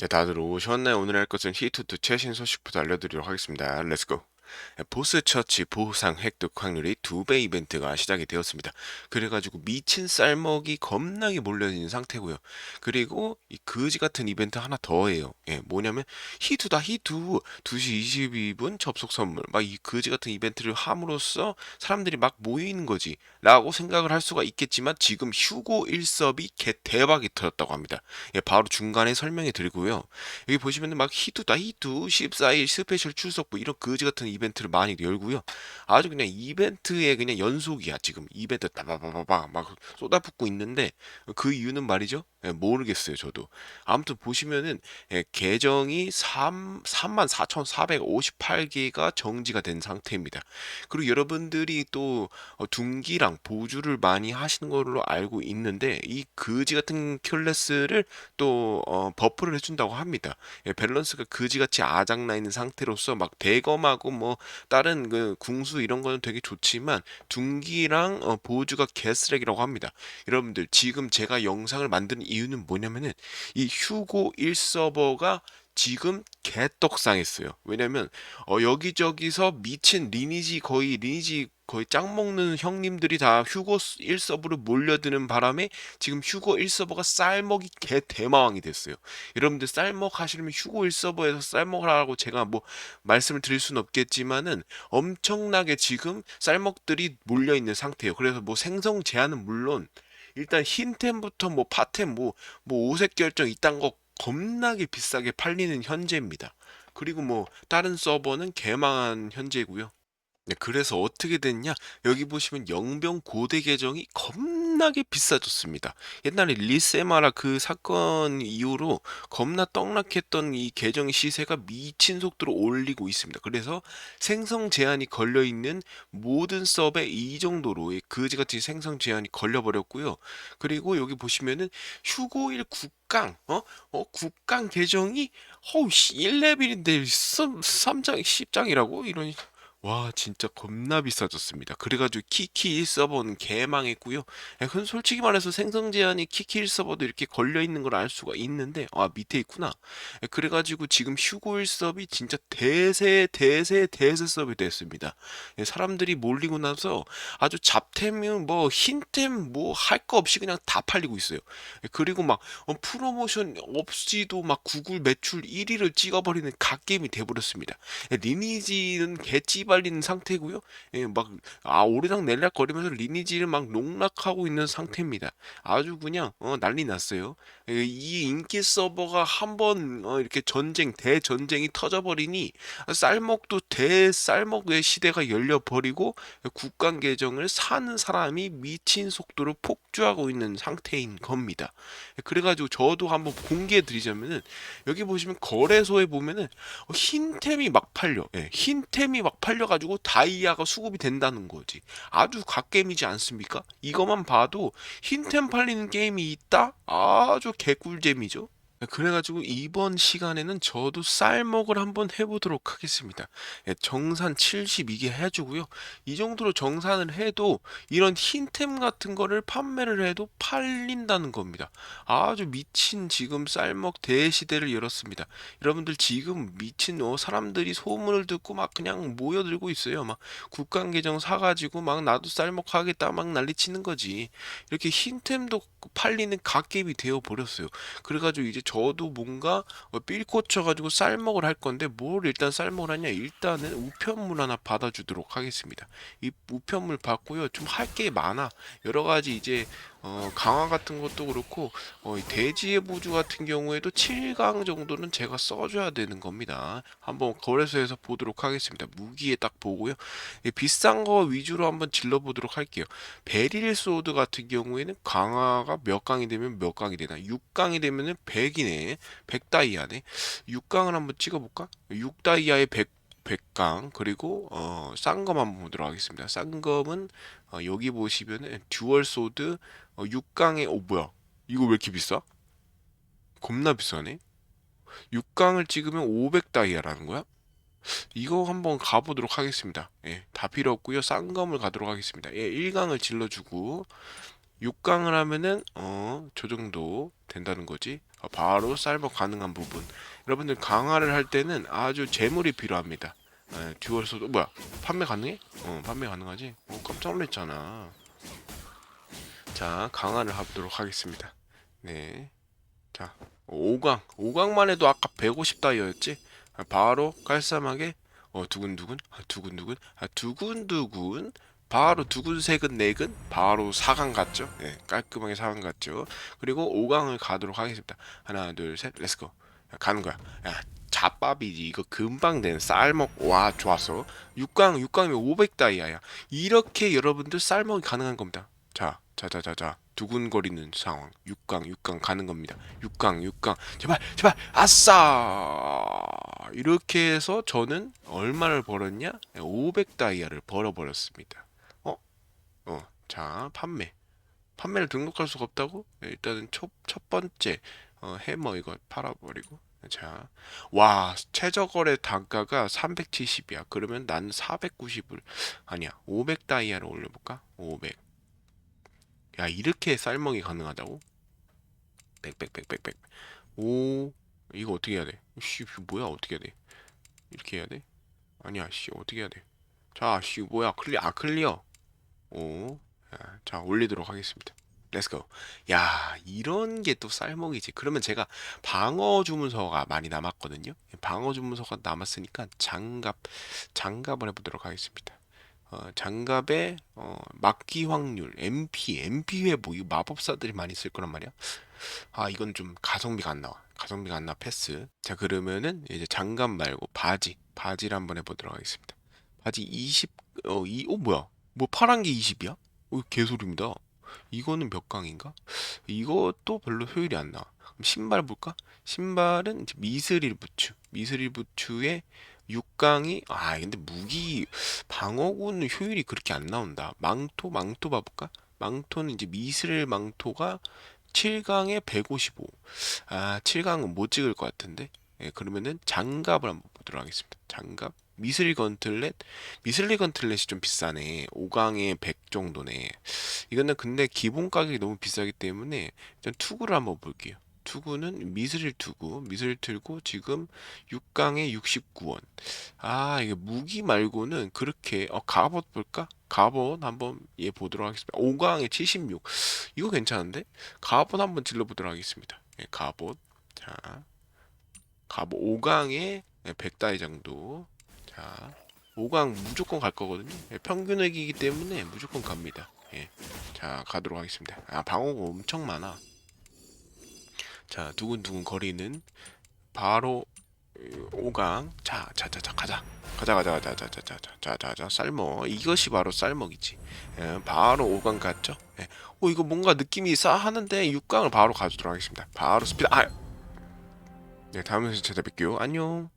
네, 다들 오셨나요? 오늘 할 것은 히트2 최신 소식부터 알려드리도록 하겠습니다. 렛츠고! 보스 처치 보상 획득 확률이 두 배 이벤트가 시작이 되었습니다. 그래가지고 미친 쌀먹이 겁나게 몰려있는 상태고요. 그리고 이 거지 같은 이벤트 하나 더 해요. 예, 뭐냐면 히투다 히투 2시 22분 접속 선물 막이 거지 같은 이벤트를 함으로써 사람들이 막 모이는 거지 라고 생각을 할 수가 있겠지만 지금 휴고 일섭이 개 대박이 터졌다고 합니다. 예, 바로 중간에 설명해 드리고요. 여기 보시면은 막 히투다 히투 14일 스페셜 출석부 이런 거지 같은 이벤트를 많이 열고요. 아주 그냥 이벤트의 그냥 연속이야 지금 이벤트 따바바바바 막 쏟아붓고 있는데 그 이유는 말이죠. 예, 모르겠어요 저도. 아무튼 보시면은 예, 계정이 3 34,458개가 정지가 된 상태입니다. 그리고 여러분들이 또 어, 둔기랑 보주를 많이 하시는 걸로 알고 있는데 이 거지 같은 클래스를 또 어, 버프를 해준다고 합니다. 예, 밸런스가 거지같이 아작나 있는 상태로서 막 대검하고 뭐 다른 그 궁수 이런 거는 되게 좋지만 둔기랑 어, 보주가 개쓰레기라고 합니다. 여러분들 지금 제가 영상을 만드는 이유는 뭐냐면은 이 휴고 1 서버가 지금 개떡상했어요. 왜냐면 어, 여기저기서 미친 리니지 거의 리니지 거의 짱 먹는 형님들이 다 휴고 1서버로 몰려드는 바람에 지금 휴고 1서버가 쌀먹이 개 대마왕이 됐어요. 여러분들 쌀먹 하시려면 휴고 1서버에서 쌀먹을 하라고 제가 뭐 말씀을 드릴 수는 없겠지만은 엄청나게 지금 쌀먹들이 몰려 있는 상태예요. 그래서 뭐 생성 제한은 물론 일단 흰템부터 뭐 파템 뭐, 뭐 오색 결정 이딴 거 겁나게 비싸게 팔리는 현재입니다. 그리고 뭐 다른 서버는 개망한 현재고요. 네, 그래서 어떻게 됐냐? 여기 보시면 영병 고대 계정이 겁나 게 비싸졌습니다. 옛날에 리세마라 그 사건 이후로 겁나 떡락했던 이 계정 시세가 미친 속도로 올리고 있습니다. 그래서 생성 제한이 걸려 있는 모든 서버에 이 정도로 그지같이 생성 제한이 걸려 버렸고요. 그리고 여기 보시면은 휴고일 국강 어? 어 국강 계정이 어우 씨 1레벨인데 3장 10장이라고 이런 와 진짜 겁나 비싸졌습니다. 그래가지고 키키 1서버는 개망했고요. 예, 솔직히 말해서 생성 제한이 키키 1서버도 이렇게 걸려 있는 걸 알 수가 있는데 아 밑에 있구나. 예, 그래가지고 지금 휴고 1서버이 진짜 대세 대세 대세 서버이 됐습니다. 예, 사람들이 몰리고 나서 아주 잡템은 뭐 흰템 뭐 할 거 없이 그냥 다 팔리고 있어요. 예, 그리고 막 어, 프로모션 없이도 막 구글 매출 1위를 찍어버리는 갓게임이 돼버렸습니다. 예, 리니지는 개찌 빨리는 상태고요. 예, 막 아, 오르락 내리락 거리면서 리니지를 막 농락하고 있는 상태입니다. 아주 그냥 어, 난리 났어요. 예, 이 인기 서버가 한번 어, 이렇게 전쟁 대전쟁이 터져버리니 쌀먹도 대쌀먹의 시대가 열려버리고 국간 계정을 사는 사람이 미친 속도로 폭주하고 있는 상태인 겁니다. 그래가지고 저도 한번 공개해 드리자면은 여기 보시면 거래소에 보면은 어, 흰템이 막 팔려. 예, 흰 템이 막 팔려. 팔려가지고 다이아가 수급이 된다는 거지. 아주 갓게임이지 않습니까? 이것만 봐도 흰템 팔리는 게임이 있다? 아주 개꿀잼이죠. 네, 그래가지고 이번 시간에는 저도 쌀먹을 한번 해보도록 하겠습니다. 예, 정산 72개 해주고요. 이 정도로 정산을 해도 이런 흰템 같은 거를 판매를 해도 팔린다는 겁니다. 아주 미친 지금 쌀먹 대시대를 열었습니다. 여러분들 지금 미친 어, 사람들이 소문을 듣고 막 그냥 모여들고 있어요. 막 국간 계정 사가지고 막 나도 쌀먹 하겠다 막 난리치는 거지. 이렇게 흰템도 팔리는 갓게임이 되어 버렸어요. 그래가지고 이제 저도 뭔가 어, 삘 꽂혀가지고 쌀먹을 할 건데 뭘 일단 쌀먹을 하냐? 일단은 우편물 하나 받아주도록 하겠습니다. 이 우편물 받고요. 좀 할 게 많아. 여러 가지 이제 어, 강화 같은 것도 그렇고 어, 대지의 보주 같은 경우에도 7강 정도는 제가 써줘야 되는 겁니다. 한번 거래소에서 보도록 하겠습니다. 무기에 딱 보고요. 예, 비싼 거 위주로 한번 질러보도록 할게요. 베릴 소드 같은 경우에는 강화가 몇 강이 되면 몇 강이 되나? 6강이 되면은 100이네. 100다이아네. 6강을 한번 찍어볼까? 6다이아에 100 백강 그리고 어, 쌍검 한번 보도록 하겠습니다. 쌍검은 어, 여기 보시면은 듀얼 소드 어, 6강에 어 뭐야 이거 왜 이렇게 비싸? 겁나 비싸네. 6강을 찍으면 500 다이아라는 거야? 이거 한번 가보도록 하겠습니다. 예, 다 필요 없고요. 쌍검을 가도록 하겠습니다. 예, 1강을 질러주고 6강을 하면은 어, 저 정도 된다는 거지. 어, 바로 쌀먹 가능한 부분. 여러분들 강화를 할 때는 아주 재물이 필요합니다. 에, 듀얼 소도 뭐야? 판매 가능해? 어, 판매 가능하지? 어, 깜짝 놀랐잖아. 자, 강화를 하도록 하겠습니다. 네. 자, 5강. 5강만 해도 아까 150다이였지? 바로 깔쌈하게 어 두근두근 아, 두근두근 아, 두근두근 바로 두근 세근 네근 바로 4강 갔죠? 네, 깔끔하게 4강 갔죠. 그리고 5강을 가도록 하겠습니다. 하나, 둘, 셋, 렛츠고. 야, 가는 거야. 야, 잡밥이지. 이거 금방 된 쌀먹. 와, 좋았어. 6강, 6강이면 500 다이아야. 이렇게 여러분들 쌀먹이 가능한 겁니다. 자, 자, 자, 자, 자. 두근거리는 상황. 6강, 6강 가는 겁니다. 6강, 6강. 제발, 제발. 아싸! 이렇게 해서 저는 얼마를 벌었냐? 500 다이아를 벌어버렸습니다. 어? 어. 자, 판매. 판매를 등록할 수가 없다고? 네, 일단은 첫, 첫 번째 어, 해머 이거 팔아버리고 자, 와 최저 거래 단가가 370이야. 그러면 난 490을 아니야 500 다이아를 올려볼까? 500. 야 이렇게 쌀먹이 가능하다고? 빽빽빽빽빽. 오 이거 어떻게 해야 돼? 씨 뭐야 어떻게 해야 돼? 이렇게 해야 돼? 아니야 씨 어떻게 해야 돼? 자, 씨 뭐야 클리어 아 클리어. 오. 야, 자 올리도록 하겠습니다. 렛츠고. 야, 이런 게 또 쌀먹이지. 그러면 제가 방어 주문서가 많이 남았거든요. 방어 주문서가 남았으니까 장갑, 장갑을 해보도록 하겠습니다. 어, 장갑의 어, 막기 확률, MP, MP 회복, 이 마법사들이 많이 쓸 거란 말이야. 아, 이건 좀 가성비가 안 나와. 가성비가 안 나 패스. 자, 그러면은 이제 장갑 말고 바지, 바지를 한번 해보도록 하겠습니다. 바지 20, 어, 이, 어, 뭐야? 뭐 파란 게 20이야? 어, 개소리입니다. 이거는 몇 강인가? 이것도 별로 효율이 안. 그럼 신발 볼까? 신발은 미스릴 부츠. 미스릴 부츠의 6강이 아 근데 무기 방어구는 효율이 그렇게 안 나온다. 망토 망토 봐볼까? 망토는 이제 미스릴 망토가 7강에 155. 아 7강은 못 찍을 것 같은데. 예, 그러면은 장갑을 한번 보도록 하겠습니다. 장갑 미스릴 건틀렛 미스릴 건틀렛이 좀 비싸네. 5강에 100 정도네. 이거는 근데 기본 가격이 너무 비싸기 때문에 일단 투구를 한번 볼게요. 투구는 미스릴 투구, 미스릴 틀고 지금 6강에 69원. 아, 이게 무기 말고는 그렇게 어 갑옷 볼까? 갑옷 한번 얘 보도록 하겠습니다. 5강에 76. 이거 괜찮은데? 갑옷 한번 질러 보도록 하겠습니다. 예, 갑옷. 자, 갑옷 5강에 100다이 정도. 자, 5강 무조건 갈 거거든요. 예, 평균 획이기 때문에 무조건 갑니다. 예. 자, 가도록 하겠습니다. 아, 방어가 엄청 많아. 자, 두근두근 거리는 바로 5강. 자, 자, 자, 자, 가자. 가자, 가자, 가자, 자, 자, 자, 자, 자, 자, 자, 쌀먹. 이것이 바로 쌀먹이지. 예, 바로 5강 갔죠. 예. 어, 이거 뭔가 느낌이 싸하는데 6강을 바로 가주도록 하겠습니다. 바로 스피드. 아, 네, 다음 영상에서 찾아뵐게요. 안녕.